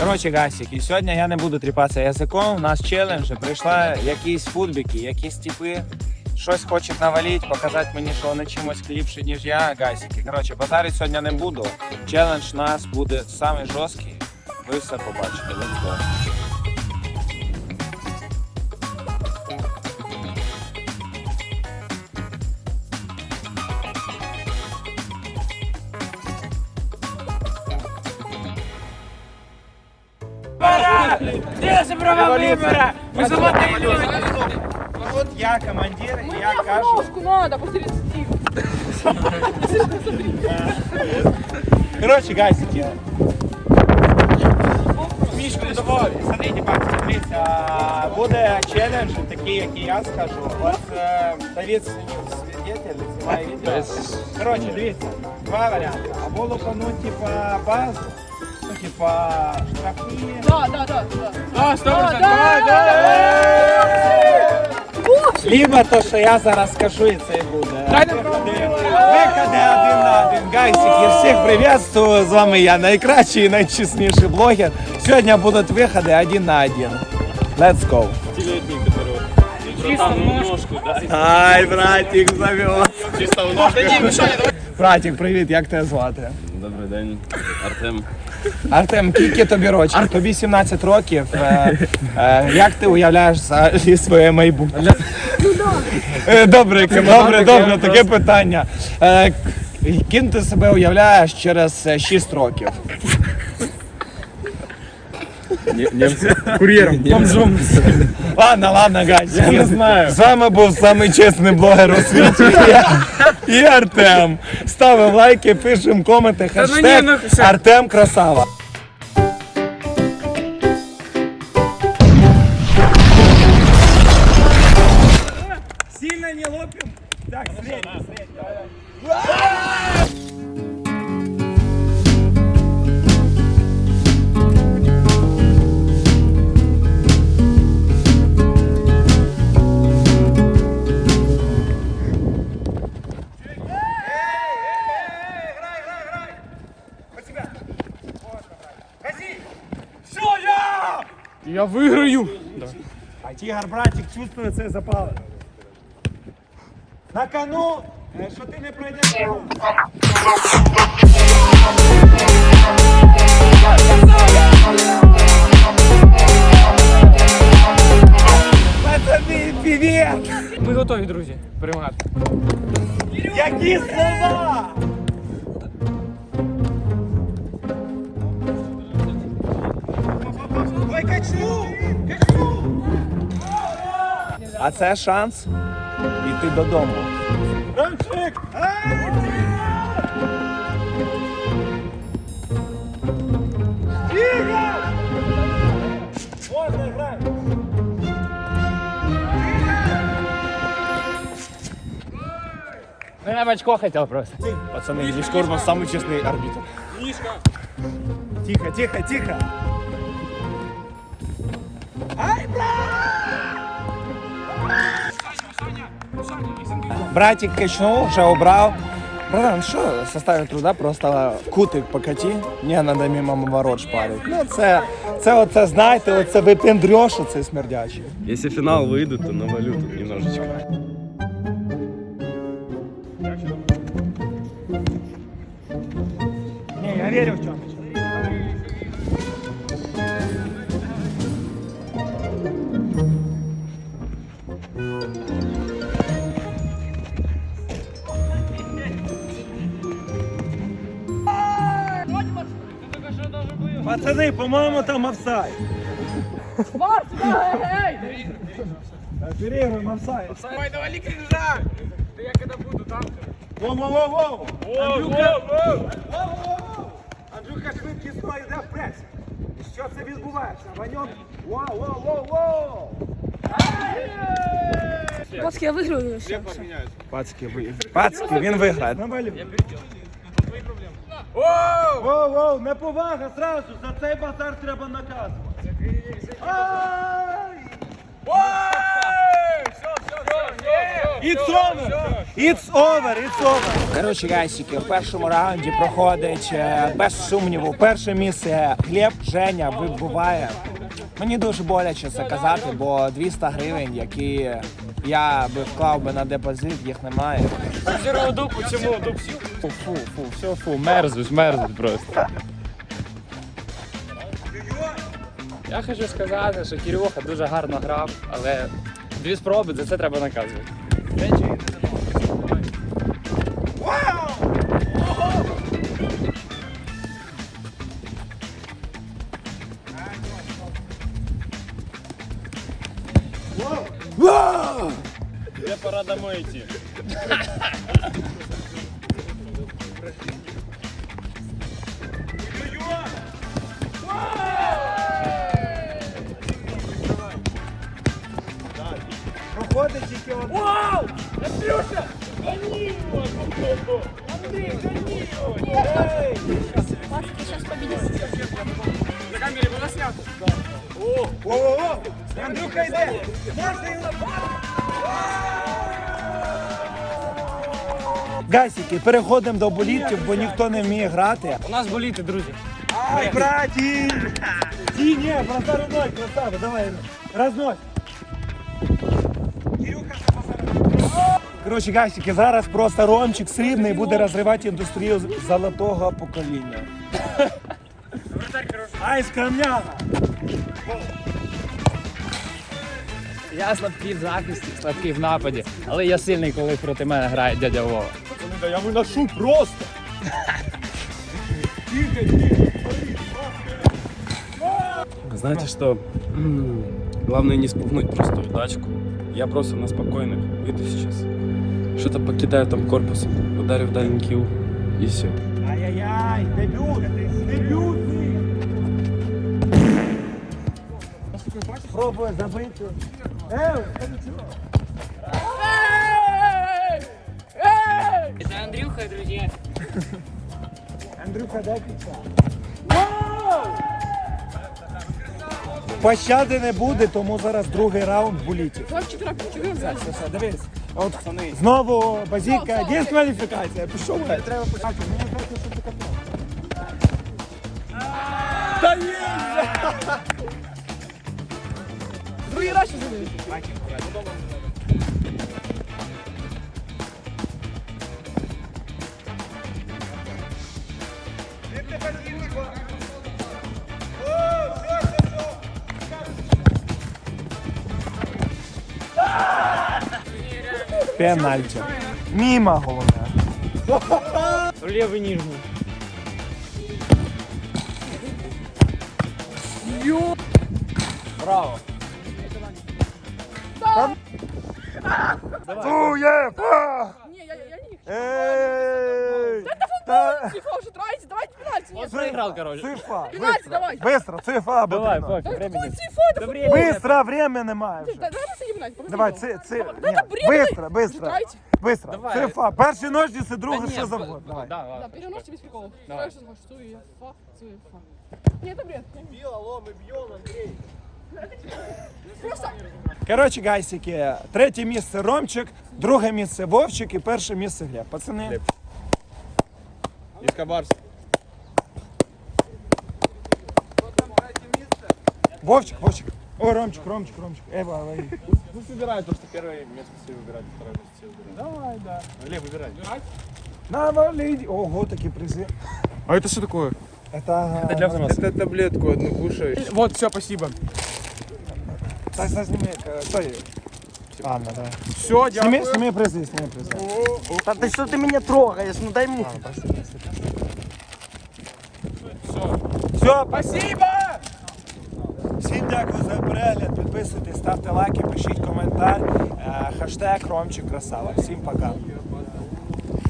Коротше, гасіки, сьогодні я не буду тріпатися язиком. У нас челендж. Прийшла якісь футбіки, якісь типи. Щось хочуть навалити, показати мені, що вони чимось кліпші, ніж я. Гасіки. Коротше, базарити сьогодні не буду. Челендж у нас буде самий жорсткий. Ви все побачите. Let's go. Де же права вибора? Ми золотий люди. От я командир, і я Мне кажу. ножку надо, посмотри, Короче, гайсики. Мішку давай. Смотрите, бачите, смотрите, буде челендж, такий, який я скажу. От е, Давид свидетель, знімає відео. Короче, дивіться, два варіанти. Або лупануть, типа, базу, ну, типа, штрафні. Да, да, да, да. А, сто Да, процентів. да, Давай, давай. Либо то, що я зараз скажу, і це і буде. Дай нам Виходи виходи один на один. Гайсики, всіх приветствую. З вами я найкращий і найчесніший блогер. Сьогодні будуть виходи один на один. Let's go. Чисто ножку. Ай, братик, завез. Чисто в ножку. Братик, привіт, як тебе звати? Добрий день, Артем. Артем, скільки тобі років? Тобі 17 років. Е, е, як ти уявляєш взагалі своє майбутнє? Е, Добре, добре, добре, таке питання. Е, Ким ти себе уявляєш через е, 6 років? Кур'єром. Бомжом. Ладно, ладно, гайс. Я не знаю. Вами був самий чесний блогер у світі. І Артем. Ставимо лайки, пишемо коменти. ну Хештег ну. Артем Красава. Я виграю. А тигр, братик, чувствує цей запал. На кону, е, що ти не пройдеш. Пацани, привіт! Ми готові, друзі, перемагати. Які слова! А це шанс йти додому. Ромчик! Можна грати! Ну, я в очко хотів просто. Пацаны, здесь Корман самый честный арбитр. Тихо, тихо, тихо. Братик качнул, вже обрав. Братан, що составить труда, просто кутик покати, не надо мимо ворот шпарить. Ну це, це оце, знаєте, оце випендрьош, оце смердячий. Якщо фінал вийде, то навалю тут немножечко. Не, я верю в Тёмыча. Пацаны, по-моему, там офсайд. Бар, сюда, эй, эй! Переиграем офсайд. Давай, давай, кринжа. Та я коли буду там. Воу-воу-воу! Андрюха! Воу-воу-воу! Андрюха швидкісно йде в прес. Що це відбувається? Ваньок. Вау, вау, вау, вау! Пацки, я выиграю все. Пацки, ви... Пацки, він виграє. Навалю. Оу! Воу, воу, неповага зразу, за цей базар треба наказувати. Ай! І цьому! It's over, it's over. Коротше, гайсики, в першому раунді проходить е, без сумніву перше місце Глеб Женя вибуває. Мені дуже боляче це казати, бо 200 гривень, які я би вклав би на депозит, їх немає. Зіро дупу, чому дупу? Фу, фу, фу, все, фу, мерзнуть, мерзнуть просто. Я хочу сказати, що Кирюха дуже гарно грав, але дві спроби за це треба наказувати. Де пора домой йти? Проходить тільки один. Вау! Андрюша! Гони его! Андрей, гони его! Эй! Паш, ты сейчас победишь. На камере было снято? Да. О! О! Андрюха, иди! Можно его! Гасики, переходимо до болітів, бо ніхто не вміє грати. У нас боліти, друзі. Ай, браті! Ті, ні, просто ноль, красава, давай, рознось. Коротше, гасики, зараз просто Ромчик срібний буде розривати індустрію золотого покоління. Ай, скромняга! Я слабкий в захисті, слабкий в нападі, але я сильний, коли проти мене грає дядя Вова. Я виношу просто! Знаете что? Главное не спугнуть просто удачку. Я просто на спокойных выйду сейчас. Что-то покидаю там корпус, ударю в дальний килл и все. Ай-яй-яй, дебют! Дебютний! Пробує забити. Ей! Це Андрюха, друзі. Андрюха, дай піца. Пощади не буде, тому зараз другий раунд булітів. Хлопчик, трапив, Все, все, все, дивись. От знову базіка, дискваліфікація. Пішов, треба почати. Мені здається, що ти капнув. Та є! Другий раз ще Пенальті. Міма головне. Лівий ніжний. Браво. УЄФА! Ні, я, я не їх. Ей! Та- Цифа уже траете, давайте пенальти Нет, Он проиграл, короче. Цифа, Пенальти быстро, давай. быстро, цифа Давай, потрібно. пофиг, времени. Цифа, это Добре. Быстро, время немає Да, вже. Давай посадим пенальти. покажи Давай, его. ци, ци, Давай, ні, да это бред, быстро, быстро, Читайте. быстро. Давай. Цифа, перші ножниці, друге, Да що нет, завгодно. да, Давай. Да, Да, ладно. переносите без приколов. Давай. Давай. Что Цифа, цифа. Нет, это бред. Просто Коротше, гайсики, третє місце Ромчик, друге місце Вовчик і перше місце Глеб. Пацани. Искобарс. Вовчик, Вовчик. О, Ромчик, Ромчик, Ромчик. Эва, эва. Ну, собирай то, что первое место все выбирать, второе место все выбирать. Давай, да. Глеб, выбирай. Навалить. Ого, такі призи. А это что такое? Это, Это для взрослых. Это таблетку одну кушаешь. Вот, все, спасибо. Так, зніми, е, стой. Ладно, давай. Все, Сними, сними призи, сними призи. Да ты что ты меня трогаешь? Ну дай мне. Все, спасибо! Всім дякую за перегляд. Підписуйтесь, ставте лайки, пишіть коментар. Е, Хештег Ромчик Красава. Всім пока.